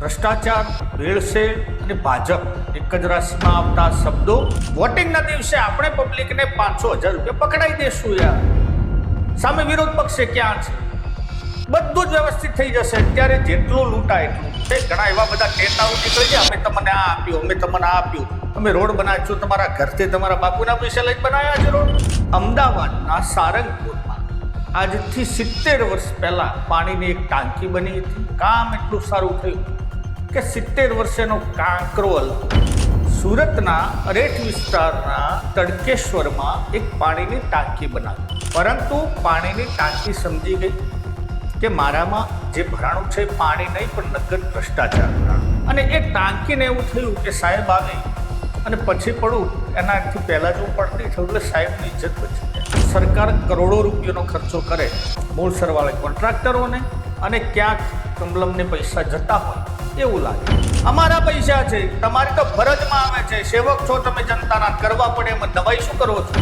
ભ્રષ્ટાચાર ભેળસેળ અને ભાજપ એક જ રાશિમાં આવતા શબ્દો વોટિંગના દિવસે આપણે પબ્લિકને પાંચસો હજાર રૂપિયા પકડાઈ દેશું યાર. સામે વિરોધ પક્ષે ક્યાં છે? બધું જ વ્યવસ્થિત થઈ જશે. અત્યારે જેટલું લૂંટાય એટલું. છે ઘણા એવા બધા નેતાઓ નીકળી ગયા. અમે તમને આ આપ્યું, અમે તમને આ આપ્યું. અમે રોડ બનાવીશું તમારા ઘરથી તમારા બાપુના પૈસા લઈને બનાવ્યા છે રોડ. અમદાવાદના સારંગપુરમાં આજથી સિત્તેર વર્ષ પહેલાં પાણીની એક ટાંકી બની હતી. કામ એટલું સારું થયું. કે સિત્તેર વર્ષેનો કાંકરોલ સુરતના અરેઠ વિસ્તારના તડકેશ્વરમાં એક પાણીની ટાંકી બનાવી. પરંતુ પાણીની ટાંકી સમજી ગઈ કે મારામાં જે ભરાણું છે, પાણી નહીં, પણ નગદ ભ્રષ્ટાચાર. અને એ ટાંકીને એવું થયું કે સાહેબ આવે અને પછી પડું, એનાથી પહેલાં જો હું પડતી થયું એટલે સાહેબની ઇજ્જત બચી સરકાર કરોડો રૂપિયાનો ખર્ચો કરે મૂળ સરવાળે કોન્ટ્રાક્ટરોને અને ક્યાંક કમલમને પૈસા જતા હોય, એવું લાગે. અમારા પૈસા છે, તમારી તો ફરજમાં આવે છે. સેવક છો તમે જનતાના, કરવા પડે એમાં દવાઈ શું કરો છો?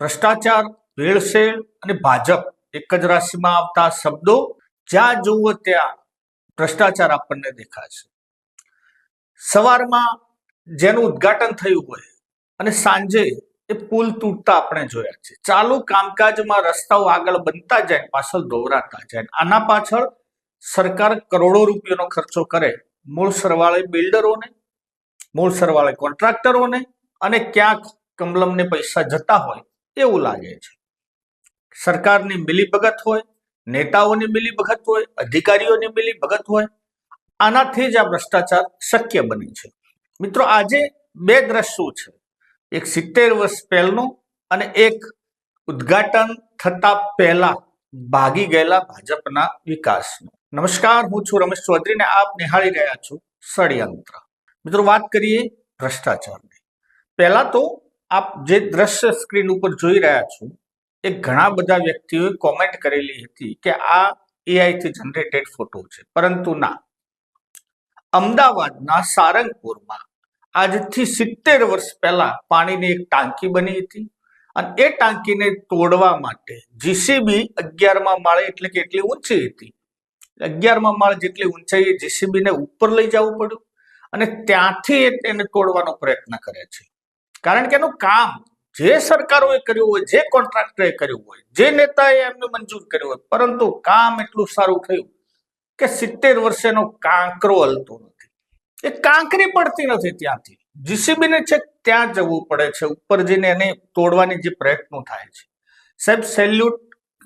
ભ્રષ્ટાચાર, ભેળસેળ અને ભાજપ એક જ રાશિમાં આવતા શબ્દો જ્યાં જુઓ ત્યાં ભ્રષ્ટાચાર આપણને દેખાશે સવારમાં જેનું ઉદ્ઘાટન થયું હોય અને સાંજે એ પુલ તૂટતા આપણે જોયા છે. ચાલુ કામકાજમાં રસ્તાઓ આગળ બનતા જાય પાછળ દોરાતા જાય આના પાછળ સરકાર કરોડો રૂપિયાનો ખર્ચો કરે. મૂળ સરવાળે બિલ્ડરોને, મૂળ સરવાળે કોન્ટ્રાક્ટરોને અને ક્યાંક કમલમને પૈસા જતા હોય એવું લાગે છે. સરકારની મિલીભગત હોય, નેતાઓની મિલીભગત હોય, અધિકારીઓની મિલીભગત હોય, આનાથી જ આ ભ્રષ્ટાચાર શક્ય બની છે. મિત્રો, આજે બે દ્રશ્યો છે. એક સિત્તેર વર્ષ પહેલનું અને એક ઉદ્ઘાટન થતા પહેલા ભાગી ગયેલા ભાજપના વિકાસનું. નમસ્કાર, હું છું રમેશ ચૌધરી ને આપ નિહાળી રહ્યા છો ષડયંત્ર. મિત્રો, વાત કરીએ ભ્રષ્ટાચારની. પહેલા તો આપ જે દ્રશ્ય સ્ક્રીન ઉપર જોઈ રહ્યા છો, એ ઘણા બધા વ્યક્તિઓએ કોમેન્ટ કરેલી હતી કે આ એઆઈ થી જનરેટેડ ફોટો છે. પરંતુ ના. અમદાવાદના સારંગપુરમાં આજથી સિત્તેર વર્ષ પહેલા પાણીની એક ટાંકી બની હતી અને એ ટાંકીને તોડવા માટે જીસીબી અગિયારમાં માળે એટલે કે એટલી ઊંચી હતી. અગિયારમાં માળ જેટલી ઊંચાઈ જીસીબી ને ઉપર લઈ જવું પડ્યું અને ત્યાંથી એને તોડવાનો પ્રયત્ન કરે છે. કારણ કે એનું કામ જે સરકારોએ કર્યું હોય, જે કોન્ટ્રાક્ટરે કર્યું હોય, જે નેતાએ એમને મંજૂર કર્યું હોય, પરંતુ કામ એટલું સારું થયું કે સિત્તેર વર્ષેનો કાંકરો હલતો નથી. એ કાંકરી પડતી નથી ત્યાંથી. જીસીબી ને છે ત્યાં જવું પડે છે ઉપર જઈને એને તોડવાની જે પ્રયત્નો થાય છે. સાહેબ, સેલ્યુટ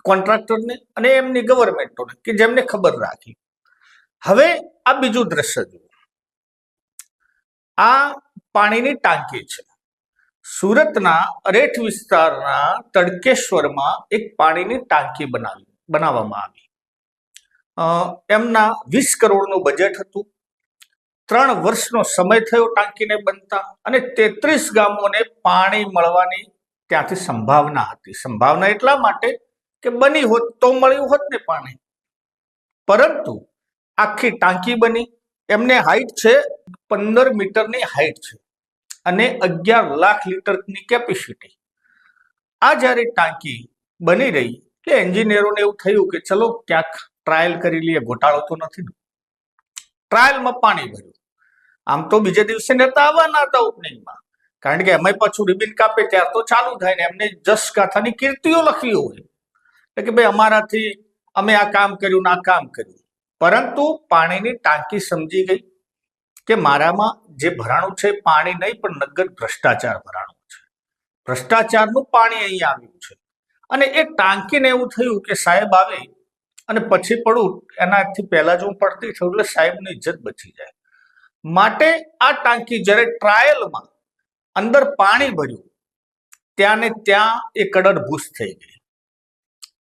કોન્ટ્રાક્ટરને અને એમની ગવર્મેન્ટોને, કે જેમને ખબર રાખી. હવે આ બીજું દ્રશ્ય જુઓ. આ પાણીની ટાંકી છે. સુરતના અરેઠ વિસ્તારના તડકેશ્વરમાં એક પાણીની ટાંકી બનાવી, બનાવવામાં આવી. એમના વીસ કરોડનું બજેટ હતું. ત્રણ વર્ષનો સમય થયો ટાંકીને બનતા અને તેત્રીસ ગામોને પાણી મળવાની ત્યાંથી સંભાવના હતી. સંભાવના એટલા માટે કે બની હોત તો મળ્યું હોત ને પાણી. પરંતુ આખી ટાંકી બની. એમને હાઈટ છે પંદર મીટરની હાઈટ છે અને અગિયાર લાખ લીટરની કેપેસિટી. આ જ્યારે ટાંકી બની રહી એટલે એન્જિનિયરોને એવું થયું કે ચલો ક્યાંક ટ્રાયલ કરી લઈએ ઘોટાળો તો નથી ટ્રાયલમાં પાણી ભર્યું. આમ તો બીજે દિવસે નેતા આવવાના હતા ઓપનિંગમાં કારણ કે એમાં પાછું રિબિન કાપે ત્યાર તો ચાલુ થાય ને એમને જસ ગાથાની કીર્તિઓ લખવી હોય. એટલે કે ભાઈ અમારાથી અમે આ કામ કર્યું ને આ કામ કર્યું. પરંતુ પાણીની ટાંકી સમજી ગઈ કે મારામાં જે ભરાણું છે પાણી નહીં, પણ નગર ભ્રષ્ટાચાર ભરાણું છે. ભ્રષ્ટાચારનું પાણી અહીં આવ્યું છે. અને એ ટાંકીને એવું થયું કે સાહેબ આવે અને પછી પડું એનાથી પહેલા જો હું પડતી થયું એટલે સાહેબની ઇજ્જત બચી જાય. માટે આ ટાંકી જ્યારે ટ્રાયલમાં અંદર પાણી ભર્યું, ત્યાં ત્યાં એ કડરભૂસ થઈ ગઈ.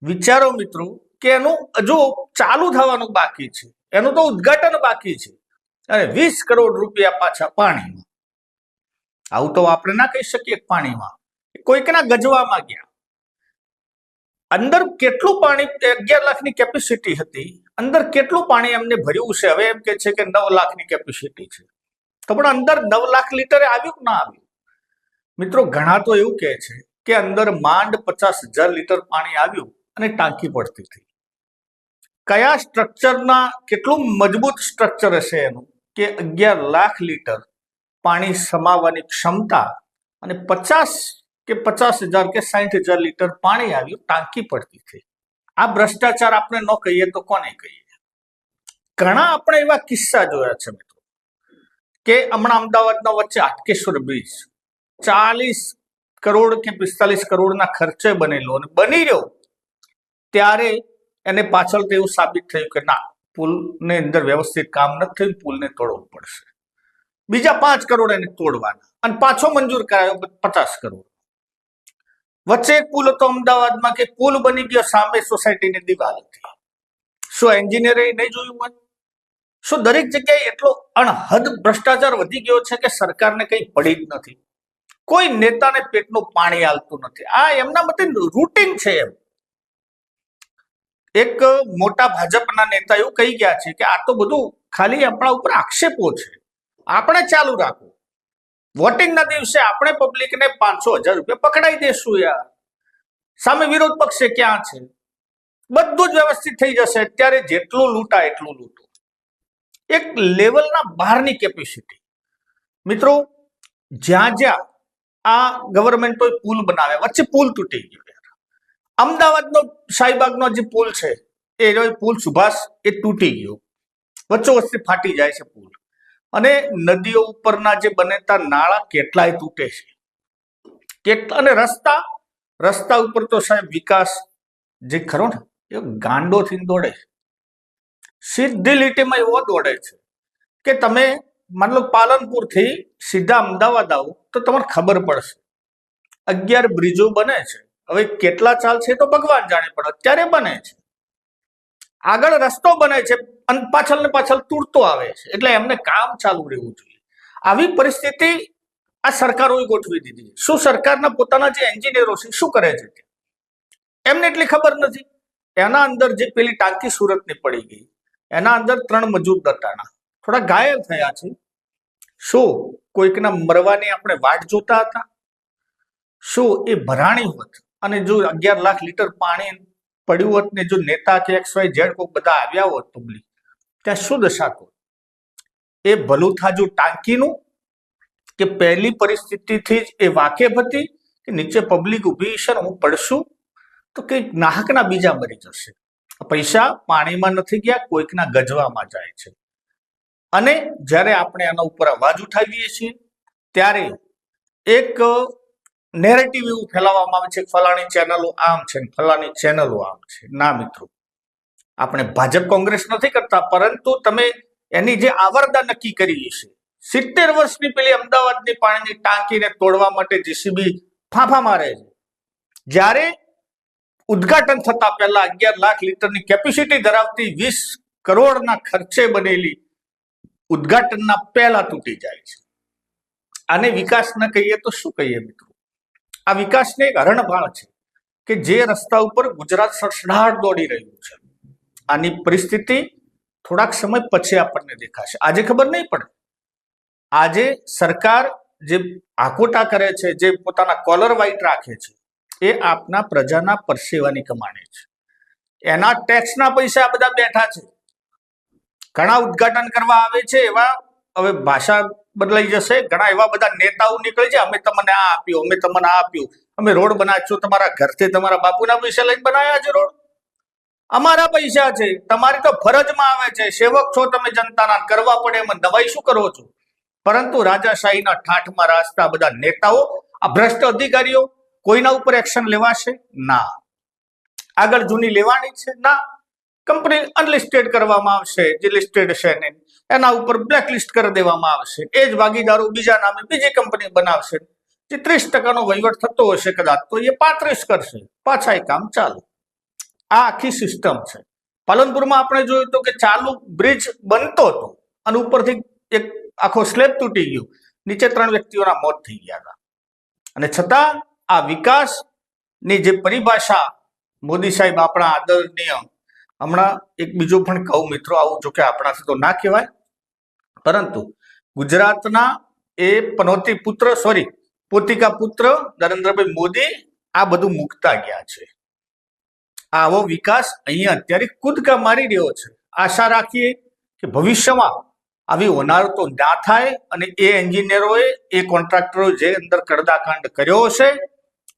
વિચારો મિત્રો કે એનું હજુ ચાલુ થવાનું બાકી છે. એનું તો ઉદ્ઘાટન બાકી છે. અને વીસ કરોડ રૂપિયા પાછા પાણીમાં. આવું તો આપણે ના કહી શકીએ પાણીમાં. કોઈકના ગજવામાં ગયા. અંદર કેટલું પાણી, અગિયાર લાખની કેપેસિટી હતી. અંદર કેટલું પાણી એમને ભર્યું છે? હવે એમ કે છે કે નવ લાખની કેપેસિટી છે. તો પણ અંદર નવ લાખ લીટરે આવ્યું કે ના આવ્યું? મિત્રો, ઘણા તો એવું કહે છે કે અંદર માંડ પચાસ હજાર લીટર પાણી આવ્યું અને ટાંકી પડતી હતી. કયા સ્ટ્રક્ચરના કેટલું મજબૂત સ્ટ્રક્ચર હશે એનું કે અગિયાર લાખ લીટર પાણી સમાવવાની ક્ષમતા અને પચાસ કે પચાસ હજાર કે સાઠ હજાર લીટર પાણી આવ્યું, ટાંકી પડતી હતી. આ ભ્રષ્ટાચાર આપણે ન કહીએ તો કોને કહીએ? ઘણા આપણે એવા કિસ્સા જોયા છે મિત્રો, કે હમણાં અમદાવાદના વચ્ચે હાટકેશ્વર બ્રિજ ચાલીસ કરોડ કે પિસ્તાલીસ કરોડના ખર્ચે બનેલો અને બની રહ્યો. ત્યારે એને પાછળ તો એવું સાબિત થયું કે ના, પુલની અંદર વ્યવસ્થિત કામ નથી થયું, પુલને તોડવું પડશે. બીજા પાંચ કરોડ એને તોડવાના અને પાછો મંજૂર કરાયો પચાસ કરોડ. વચ્ચે એક પુલ હતો અમદાવાદમાં કે પુલ બની ગયો સામે સોસાયટીની દિવાલ હતી. શું એન્જિનિયરે નહીં જોયું મન શું દરેક જગ્યાએ એટલો અણહદ ભ્રષ્ટાચાર વધી ગયો છે કે સરકારને કંઈ પડી જ નથી? કોઈ નેતાને પેટનું પાણી આવતું નથી. આ એમના મતે રૂટીન છે એમ. એક મોટા ભાજપના નેતા એવું કહી ગયા છે કે આ તો બધું ખાલી આપણા ઉપર આક્ષેપો છે. આપણે ચાલુ રાખવું વોટિંગના દિવસે આપણે પબ્લિકને પાંચસો હજાર રૂપિયા પકડાઈ દેશું યાર. સામે વિરોધ પક્ષે ક્યાં છે? બધું જ વ્યવસ્થિત થઈ જશે. અત્યારે જેટલું લૂંટા એટલું લૂંટો. એક લેવલના બહારની કેપેસિટી મિત્રો, જ્યાં જ્યાં આ ગવર્મેન્ટો પુલ બનાવ્યા વચ્ચે પુલ તૂટી ગયો અમદાવાદનો શાહીબાગનો જે પુલ છે એ પુલ સુભાષ, એ તૂટી ગયો. વચ્ચો વચ્ચે ફાટી જાય છે પુલ. અને નદીઓ ઉપરના જે બનેતા નાળા કેટલાય તૂટે છે. કેટલા અને રસ્તા રસ્તા ઉપર તો સાહેબ વિકાસ જે ખરો ને, એ ગાંડોથી દોડે સીધી લીટીમાં એવો દોડે છે કે તમે માની લો પાલનપુરથી સીધા અમદાવાદ આવો તો તમને ખબર પડશે. અગિયાર બ્રિજો બને છે. હવે કેટલા ચાલશે તો ભગવાન જાણે, પણ અત્યારે બને છે. આગળ રસ્તો બને છે અને પાછળ ને પાછળ તૂટતો આવે છે. એટલે એમને કામ ચાલુ રહેવું જોઈએ. આવી પરિસ્થિતિ આ સરકારોએ ગોઠવી દીધી શું સરકારના પોતાના જે એન્જિનિયરો છે, શું કરે છે? એમને એટલી ખબર નથી. એના અંદર જે પેલી ટાંકી સુરતની પડી ગઈ, એના અંદર ત્રણ મજૂર દટાણા. થોડા ઘાયલ થયા છે. શું કોઈકના મરવાની આપણે વાટ જોતા હતા? શું એ ભરાણી હોત? અને જો અગિયાર લાખ લીટર પાણી પડ્યું હોત ને, જો નેતા કે એક્સ વાય ઝેડ કોઈ બધા આવ્યા હોત પબ્લિક ત્યાં શું દશા હોત એ ભલું થાજુ ટાંકીનું કે પહેલી પરિસ્થિતિથી જ એ વાકેફ હતી કે નીચે પબ્લિક ઊભી છે હું પડશું? તો કે નાહકના બીજા મરી જશે. પૈસા પાણીમાં નથી ગયા, કોઈકના ગજવામાં જાય છે. અને જ્યારે આપણે આના ઉપર અવાજ ઉઠાવીએ છીએ, ત્યારે એક નેરેટિવ એવું ફેલાવવામાં આવે છે, ફલાણી ચેનલો આમ છે ફલાણી ચેનલો આમ છે. ના મિત્રો આપણે ભાજપ કોંગ્રેસ નથી કરતા, પરંતુ તમે એની જે આવરદા નક્કી કરી છે, સિત્તેર વર્ષની પેલી અમદાવાદની પાણીની ટાંકીને તોડવા માટે જીસીબી ફાંફા મારે છે. જ્યારે ઉદ્ઘાટન થતા પહેલા અગિયાર લાખ લીટરની કેપેસિટી ધરાવતી વીસ કરોડના ખર્ચે બનેલી ઉદ્ઘાટનના પહેલા તૂટી જાય છે. આને વિકાસ ન કહીએ તો શું કહીએ મિત્રો? આ વિકાસને એક હરણભાળ છે કે જે રસ્તા ઉપર ગુજરાત સડસડાટ દોડી રહ્યું છે. આની પરિસ્થિતિ થોડાક સમય પછી આપણને દેખાશે. આજે ખબર નહીં પડે. આજે સરકાર જે આકોટા કરે છે, જે પોતાના કોલર વાઇટ રાખે છે, એ આપના પ્રજાના પરસેવાની કમાણી છે. એના ટેક્સના પૈસા બધા બેઠા છે. ઘણા ઉદ્ઘાટન કરવા આવે છે એવા, હવે ભાષા બદલાઈ જશે, ઘણા એવા બધા નેતાઓ નીકળે છે, અમે તમને આ આપ્યું, અમે તમને આ આપ્યું, અમે રોડ બનાવ્યો, તમારા ઘરથી તમારા બાપુના પૈસા લઈને બનાવ્યા છે રોડ. અમારા પૈસા છે, તમારી તો ફરજમાં આવે છે. સેવક છો તમે જનતાના, કરવા પડે એમાં દવાઈ શું કરો છો? પરંતુ રાજાશાહીના ઠાઠમાં રાજતા બધા નેતાઓ, આ ભ્રષ્ટ અધિકારીઓ, કોઈના ઉપર એક્શન લેવાશે? ના. આગળ જૂની લેવાની છે? ના. કંપની અનલિસ્ટેડ કરવામાં આવશે, જે લિસ્ટેડ છે એના ઉપર બ્લેક લિસ્ટ કરી દેવામાં આવશે. એ જ ભાગીદારો બીજા નામે બીજી કંપની બનાવશે. જે ત્રીસ ટકાનો વહીવટ થતો હશે કદાચ, તો એ પાંત્રીસ કરશે. પાછા એ કામ ચાલુ. આ આખી સિસ્ટમ છે. પાલનપુરમાં આપણે જોયું તો કે ચાલુ બ્રિજ બનતો હતો અને ઉપરથી એક આખો સ્લેબ તૂટી ગયો. નીચે ત્રણ વ્યક્તિઓના મોત થઈ ગયા હતા. અને છતાં આ વિકાસની જે પરિભાષા મોદી સાહેબ આપણા આદરણીય, હમણાં એક બીજો પણ કહું મિત્રો આવું જો કે આપણાથી તો ના કહેવાય. પરંતુ ગુજરાતના એ પનોતી પુત્ર સોરી પોતિકા પુત્ર નરેન્દ્રભાઈ મોદી આ બધું મૂકતા ગયા છે. આવો વિકાસ અહીંયા અત્યારે કૂદકા મારી રહ્યો છે. આશા રાખીએ કે ભવિષ્યમાં આવી હોનાર તો ના થાય અને એ એન્જિનિયરોએ, એ કોન્ટ્રાક્ટરો જે અંદર કડદાકાંડ કર્યો હશે,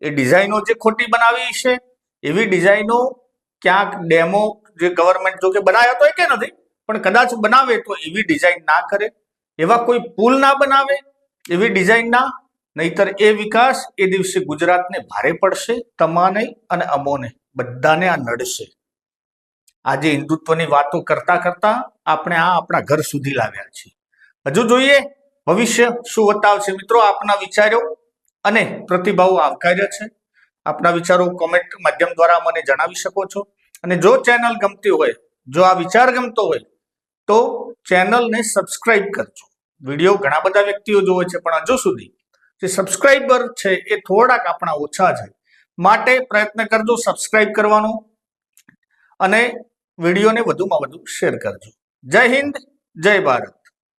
એ ડિઝાઇનો જે ખોટી બનાવી છે, એવી ડિઝાઇનો ક્યાંક ડેમો જે ગવર્મેન્ટ જો કે બનાવ્યા તો એ કે નથી, પણ કદાચ બનાવે તો એવી ડિઝાઇન ના કરે, એવા કોઈ પુલ ના બનાવે, એવી ડિઝાઇન ના, નહીતર એ વિકાસ એ દિવસે ગુજરાતને ભારે પડશે, તમાને અને અમોને. બધાને આ નડશે. આજે હિન્દુત્વની વાતો કરતા કરતા આપણે આ આપણા ઘર સુધી લાવ્યા છીએ. હજુ જોઈએ ભવિષ્ય શું બતાવશે. મિત્રો, આપના વિચારો અને પ્રતિભાવો આવકાર્ય છે. આપના વિચારો કોમેન્ટ માધ્યમ દ્વારા મને જણાવી શકો છો. અને જો ચેનલ ગમતી હોય, જો આ વિચાર ગમતો હોય, તો ચેનલને સબસ્ક્રાઇબ કરજો. વીડિયો ઘણા બધા વ્યક્તિઓ જોવે છે, પણ હજુ સુધી જે સબસ્ક્રાઇબર છે, એ થોડાક આપણા ઓછા છે માટે પ્રયત્ન કરજો સબસ્ક્રાઇબ કરવાનો અને વિડીયોને વધુમાં વધુ શેર કરજો. જય હિન્દ, જય ભારત.